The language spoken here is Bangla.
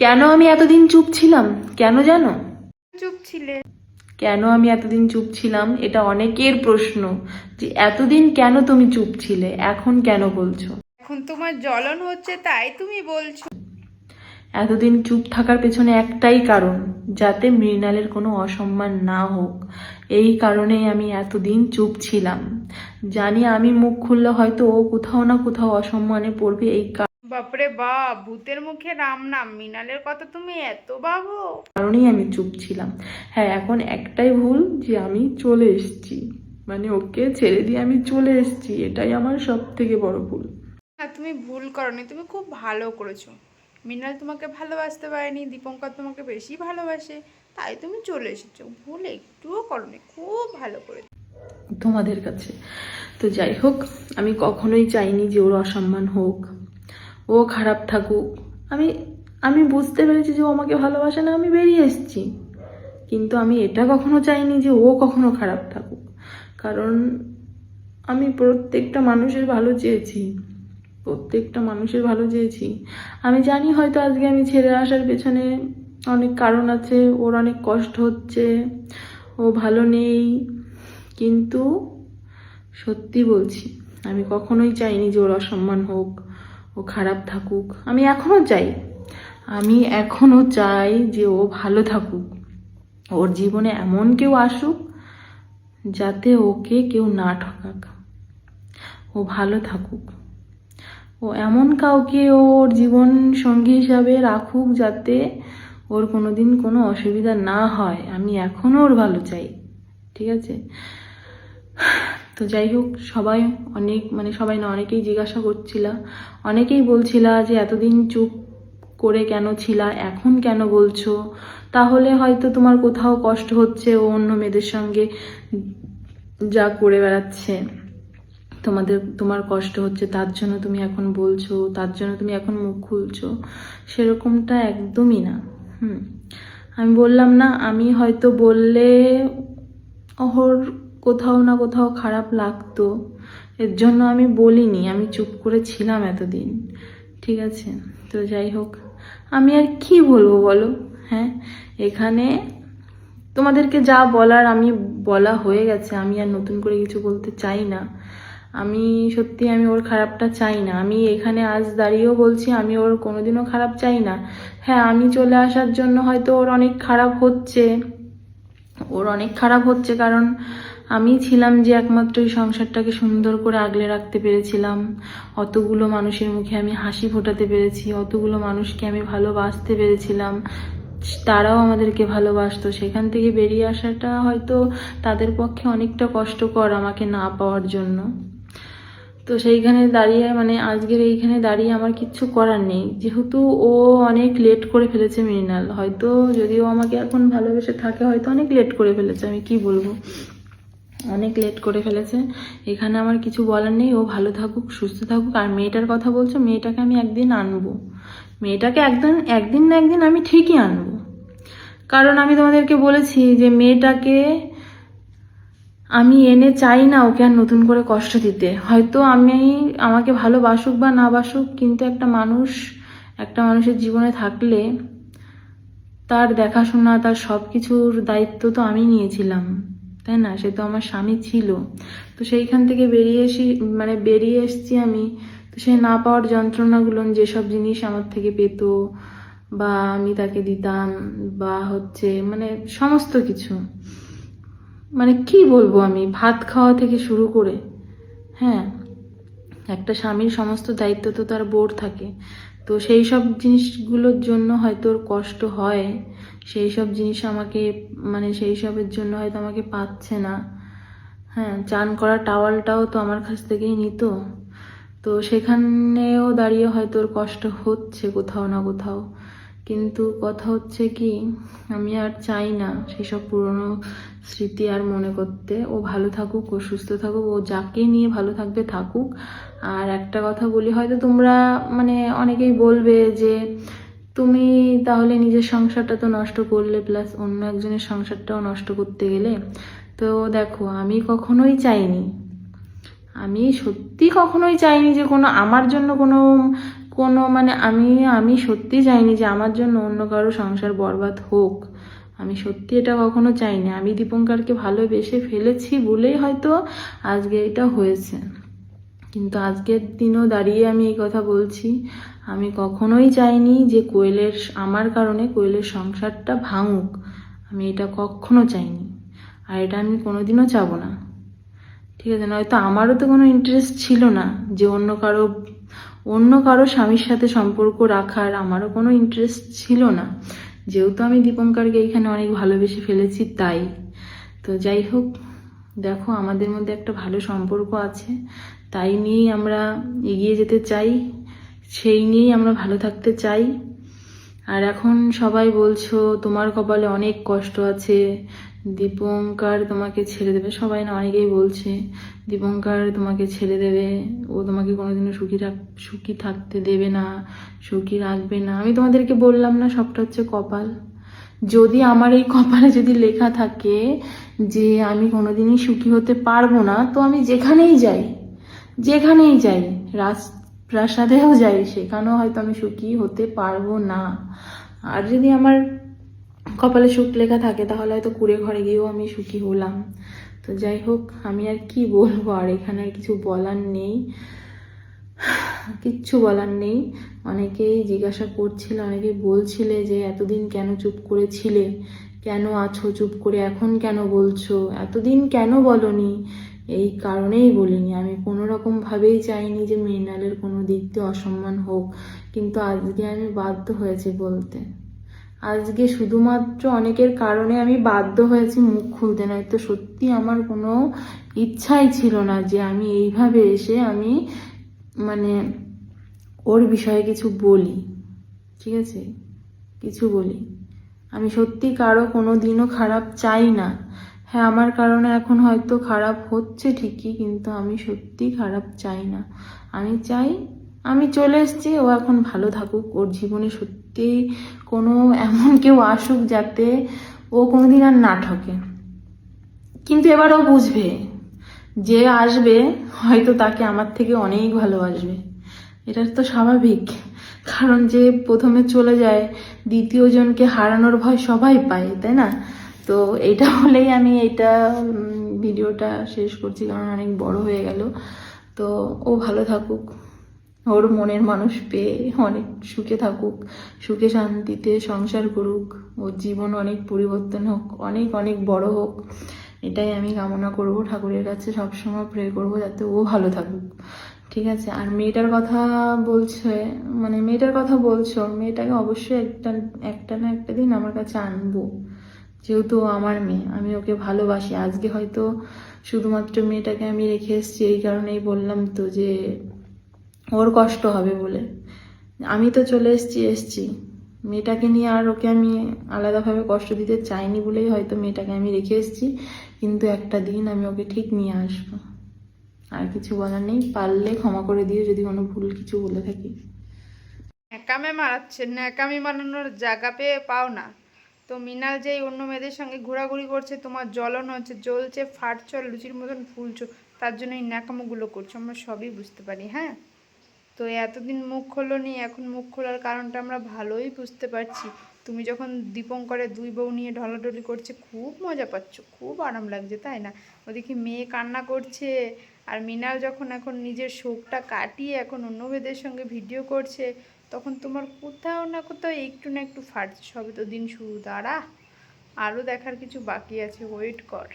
কেন আমি এতদিন চুপ ছিলাম? কেন জানো? চুপ ছিলে। কেন আমি এতদিন চুপ ছিলাম? এটা অনেকের প্রশ্ন যে এতদিন কেন তুমি চুপ ছিলে? এখন কেন বলছো? এখন তোমার জ্বলন হচ্ছে তাই তুমি বলছো। এতদিন চুপ থাকার পেছনে একটাই কারণ যাতে মৃণালের কোনো অসম্মান না হোক। এই কারণেই আমি এতদিন চুপ ছিলাম। জানি আমি মুখ খুললে হয়তো ও কোথাও না কোথাও অসম্মানে পড়বে এই বাপরে বাপ ভূতের মুখে রাম নাম মিনালের কথা তুমি এত ভাবো? কারণেই আমি চুপ ছিলাম। হ্যাঁ এখন একটাই ভুল যে আমি চলে এসেছি। মানে ওকে ছেড়ে দিয়ে আমি চলে এসেছি এটাই আমার সব থেকে বড় ভুল। না তুমি ভুল করনি তুমি খুব ভালো করেছ। মিনাল তোমাকে ভালোবাসতে পারেনি দীপঙ্কর তোমাকে বেশি ভালোবাসে তাই তুমি চলে এসেছ। ভুল একটুও করনি খুব ভালো করে তোমাদের কাছে। তো যাই হোক আমি কখনোই চাইনি যে ওর অসম্মান হোক। ও খারাপ থাকুক। আমি আমি বুঝতে পেরেছি যে ও আমাকে ভালোবাসে না, আমি বেরিয়ে এসেছি। কিন্তু আমি এটা কখনো চাইনি যে ও কখনো খারাপ থাকুক। কারণ আমি প্রত্যেকটা মানুষের ভালো চেয়েছি। প্রত্যেকটা মানুষের ভালো চেয়েছি। আমি জানি হয়তো আজকে আমি ছেড়ে আসার পেছনে অনেক কারণ আছে, ওর অনেক কষ্ট হচ্ছে, ও ভালো নেই। কিন্তু সত্যি বলছি, আমি কখনোই চাইনি যে ওর অসম্মান হোক। ও খারাপ থাকুক। আমি এখনও চাই। আমি এখনও চাই যে ও ভালো থাকুক। ওর জীবনে এমন কেউ আসুক যাতে ওকে কেউ না ঠকাক। ও ভালো থাকুক। ও এমন কাউকে ওর জীবন সঙ্গী হিসাবে রাখুক যাতে ওর কোনো দিন কোনো অসুবিধা না হয়। আমি এখনও ওর ভালো চাই। ঠিক আছে? তো যাই হোক, সবাই অনেক মানে সবাই না, অনেকেই জিজ্ঞাসা করছিলা। অনেকেই বলছিলা যে, এতদিন চুপ করে কেন ছিলা? এখন কেন বলছো? তাহলে হয়তো তোমার কোথাও কষ্ট হচ্ছে ও অন্য মেয়েদের সঙ্গে যা করে বেড়াচ্ছে। তোমাদের, তোমার কষ্ট হচ্ছে, তার জন্য তুমি এখন বলছো, তার জন্য তুমি এখন মুখ খুলছো। সেরকমটা একদমই না। হুম। আমি বললাম, না, আমি হয়তো বললে ওর কোথাও না কোথাও খারাপ লাগতো। এর জন্য আমি বলিনি, আমি চুপ করে ছিলাম এতদিন, ঠিক আছে? তো যাই হোক, আমি আর কি বলব বলো? হ্যাঁ এখানে তোমাদেরকে যা বলার আমি বলা হয়ে গেছে, আমি আর নতুন করে কিছু বলতে চাই না। আমি সত্যি আমি ওর খারাপটা চাই না। আমি এখানে আজ দাঁড়িয়েও বলছি, আমি ওর কোনোদিনও খারাপ চাই না। হ্যাঁ আমি চলে আসার জন্য হয়তো ওর অনেক খারাপ হচ্ছে। ওর অনেক খারাপ হচ্ছে কারণ আমি ছিলাম যে একমাত্র এই সংসারটাকে সুন্দর করে আগলে রাখতে পেরেছিলাম। অতগুলো মানুষের মুখে আমি হাসি ফোটাতে পেরেছি, অতগুলো মানুষকে আমি ভালোবাসতে পেরেছিলাম। তারাও আমাদেরকে ভালোবাসতো। সেখান থেকে বেরিয়ে আসাটা হয়তো তাদের পক্ষে অনেকটা কষ্টকর আমাকে না পাওয়ার জন্য। তো সেইখানে দাঁড়িয়ে মানে আজকের এইখানে দাঁড়িয়ে আমার কিচ্ছু করার নেই। যেহেতু ও অনেক লেট করে ফেলেছে মৃণাল। হয়তো যদিও আমাকে এখন ভালোবেসে থাকে, হয়তো অনেক লেট করে ফেলেছে, আমি কি বলব? অনেক লেট করে ফেলেছে। এখানে আমার কিছু বলার নেই, ও ভালো থাকুক, সুস্থ থাকুক। আর মেয়েটার কথা বলছো, মেয়েটাকে আমি একদিন আনব। মেয়েটাকে একদিন একদিন না একদিন আমি ঠিকই আনব। কারণ আমি তোমাদেরকে বলেছি যে মেয়েটাকে আমি এনে চাই না ওকে আর নতুন করে কষ্ট দিতে। হয়তো আমি আমাকে ভালোবাসুক বা না বাসুক, কিন্তু একটা মানুষ, একটা মানুষের জীবনে থাকলে তার দেখাশোনা, তার সব কিছুর দায়িত্ব তো আমি নিয়েছিলাম। তাই না? সে তো আমার স্বামী ছিল। তো সেইখান থেকে বেরিয়ে এসি মানে বেরিয়ে এসছি আমি। তো সে না পাওয়ার যন্ত্রণাগুলো, যেসব জিনিস আমার থেকে পেত, বা আমি তাকে দিতাম, বা হচ্ছে মানে সমস্ত কিছু। মানে কি বলব আমি? ভাত খাওয়া থেকে শুরু করে হ্যাঁ? একটা স্বামীর সমস্ত দায়িত্ব তো তার বোর থাকে। তো সেই সব জিনিসগুলোর জন্য হয়তো ওর কষ্ট হয়। সেই সব জিনিস আমাকে মানে সেই সবের জন্য হয়তো আমাকে পাচ্ছে না। হ্যাঁ চান করা টাওয়ালটাও তো আমার কাছ থেকেই নিত। তো সেখানেও দাঁড়িয়ে হয়তো ওর কষ্ট হচ্ছে কোথাও না কোথাও। কিন্তু কথা হচ্ছে কি, আমি আর চাই না সেসব পুরনো স্মৃতি আর মনে করতে। ও ভালো থাকুক, ও সুস্থ থাকুক, ও যাকে নিয়ে ভালো থাকবে থাকুক। আর একটা কথা বলি, হয়তো তোমরা মানে অনেকেই বলবে যে, তুমি তাহলে নিজের সংসারটা তো নষ্ট করলে প্লাস অন্য একজনের সংসারটাও নষ্ট করতে গেলে। তো দেখো, আমি কখনোই চাইনি। আমি সত্যি কখনোই চাইনি যে কোনো, আমার জন্য কোনো কোনো মানে আমি আমি সত্যি চাইনি যে আমার জন্য অন্য কারও সংসার বরবাদ হোক। আমি সত্যি এটা কখনো চাইনি। আমি দীপঙ্করকে ভালোবেসে ফেলেছি বলেই হয়তো আজকে এটা হয়েছে। কিন্তু আজকের দিনও দাঁড়িয়ে আমি এই কথা বলছি, আমি কখনোই চাইনি যে কোয়েলের, আমার কারণে কোয়েলের সংসারটা ভাঙুক। আমি এটা কখনো চাইনি। আর এটা আমি কোনোদিনও চাবো না। ঠিক আছে, নয়তো আমারও তো কোনো ইন্টারেস্ট ছিল না যে অন্য কারও অন্য কারও স্বামীর সাথে সম্পর্ক রাখার আমারও কোনো ইন্টারেস্ট ছিল না। যেহেতু আমি দীপঙ্করকে এখানে অনেক ভালোবেসে ফেলেছি, তাই। তো যাই হোক, দেখো আমাদের মধ্যে একটা ভালো সম্পর্ক আছে। তাই নিয়েই আমরা এগিয়ে যেতে চাই, সেই নিয়েই আমরা ভালো থাকতে চাই। আর এখন সবাই বলছো, তোমার কপালে অনেক কষ্ট আছে দীপঙ্কর তোমাকে ছেড়ে দেবে। সবাই না অনেকেই বলছে, দীপঙ্কর তোমাকে ছেড়ে দেবে। ও তোমাকে কোনোদিনও সুখী সুখী থাকতে দেবে না, সুখী রাখবে না। আমি তোমাদেরকে বললাম না, সবটা হচ্ছে কপাল। যদি আমার এই কপালে যদি লেখা থাকে যে আমি কোনোদিনই সুখী হতে পারব না, তো আমি যেখানেই যাই যেখানেই যাই, রাজপ্রাসাদেও যাই, সেখানেও হয়তো আমি সুখী হতে পারব না। আর যদি আমার কপালে সুখ লেখা থাকে, তাহলে হয়তো কুড়ে ঘরে গিয়েও আমি সুখী হলাম। তো যাই হোক, আমি আর কি বলব, আর এখানে আর কিছু বলার নেই। কিচ্ছু বলার নেই। অনেকেই জিজ্ঞাসা করছিল, অনেকেই বলছিলে যে, এতদিন কেন চুপ করেছিলে? কেন আছো? চুপ করে এখন কেন বলছো? এতদিন কেন বলনি? এই কারণেই বলিনি। আমি কোনো রকম ভাবেই চাইনি যে মৃণালের কোনো দিক দিয়ে অসম্মান হোক। কিন্তু আজকে আমি বাধ্য হয়েছি বলতে। আজকে শুধুমাত্র অনেকের কারণে আমি বাধ্য হয়েছি মুখ খুলতে নয়তো সত্যি আমার কোনো ইচ্ছাই ছিল না যে আমি এইভাবে এসে আমি মানে ওর বিষয়ে কিছু বলি, ঠিক আছে? কিছু বলি। আমি সত্যি কারও কোনো দিনও খারাপ চাই না। হ্যাঁ আমার কারণে এখন হয়তো খারাপ হচ্ছে ঠিকই, কিন্তু আমি সত্যি খারাপ চাই না। আমি চাই, আমি চলে এসেছি, ও এখন ভালো থাকুক, ওর জীবনে সত্যি কোনো এমন কেউ আসুক যাতে ও কোনোদিন আর না ঠকে। কিন্তু এবার ও বুঝবে, যে আসবে হয়তো তাকে আমার থেকে অনেক ভালোবাসবে। এটা তো স্বাভাবিক, কারণ যে প্রথমে চলে যায়, দ্বিতীয় জনকে হারানোর ভয় সবাই পায়, তাই না? তো এটা বলেই আমি এটা ভিডিওটা শেষ করছি, কারণ অনেক বড় হয়ে গেল। তো ও ভালো থাকুক। ওর মনের মানুষ পেয়ে অনেক সুখে থাকুক, সুখে শান্তিতে সংসার করুক, ওর জীবন অনেক পরিবর্তন হোক, অনেক অনেক বড় হোক। এটাই আমি কামনা করব, ঠাকুরের কাছে সবসময় প্রে করব যাতে ও ভালো থাকুক। ঠিক আছে? আর মেয়েটার কথা বলছে মানে মেয়েটার কথা বলছো, মেয়েটাকে অবশ্যই একটা একটা না একটা দিন আমার কাছে আনব। যেহেতু আমার মেয়ে, আমি ওকে ভালোবাসি। আজকে হয়তো শুধুমাত্র মেয়েটাকে আমি রেখে এসেছি, এই কারণেই বললাম তো যে ওর কষ্ট হবে বলে। আমি তো চলে এসেছি এসেছি। মেয়েটাকে নিয়ে আর ওকে আমি আলাদাভাবে কষ্ট দিতে চাইনি বলেই হয়তো মেয়েটাকে আমি রেখে এসেছি। কিন্তু একটা দিন আমি ওকে ঠিক নিয়ে আসব। আর কিছু বলার নেই, পারলে ক্ষমা করে দিয়ে যদি কোনো ভুল কিছু বলে থাকি। ন্যাকামে মারাচ্ছে, ন্যাকামি মারানোর জায়গা পেয়ে পাও না। তো মিনাল যেই অন্য মেয়েদের সঙ্গে ঘোরাঘুরি করছে, তোমার জ্বলন হচ্ছে, জ্বলছে, ফাটছ লুচির মতন ফুলছো, তার জন্য এই ন্যাকামোগুলো করছ, আমরা সবই বুঝতে পারি হ্যাঁ? তো এতদিন মুখ খোলোনি, এখন মুখ খোলার কারণটা আমরা ভালোই বুঝতে পারছি। তুমি যখন দীপঙ্করে দুই বউ নিয়ে ঢলাঢলি করছে, খুব মজা পাচ্ছ, খুব আরাম লাগছে, তাই না? ওদিকে মেয়ে কান্না করছে, আর মিনাল যখন এখন নিজের শোকটা কাটিয়ে এখন অন্য মেয়েদের সঙ্গে ভিডিও করছে, তখন তোমার কোথাও না কোথাও একটু না একটু ফাটছে, সবে তো দিন শুরু, দাঁড়া, আরও দেখার কিছু বাকি আছে ওয়েট কর।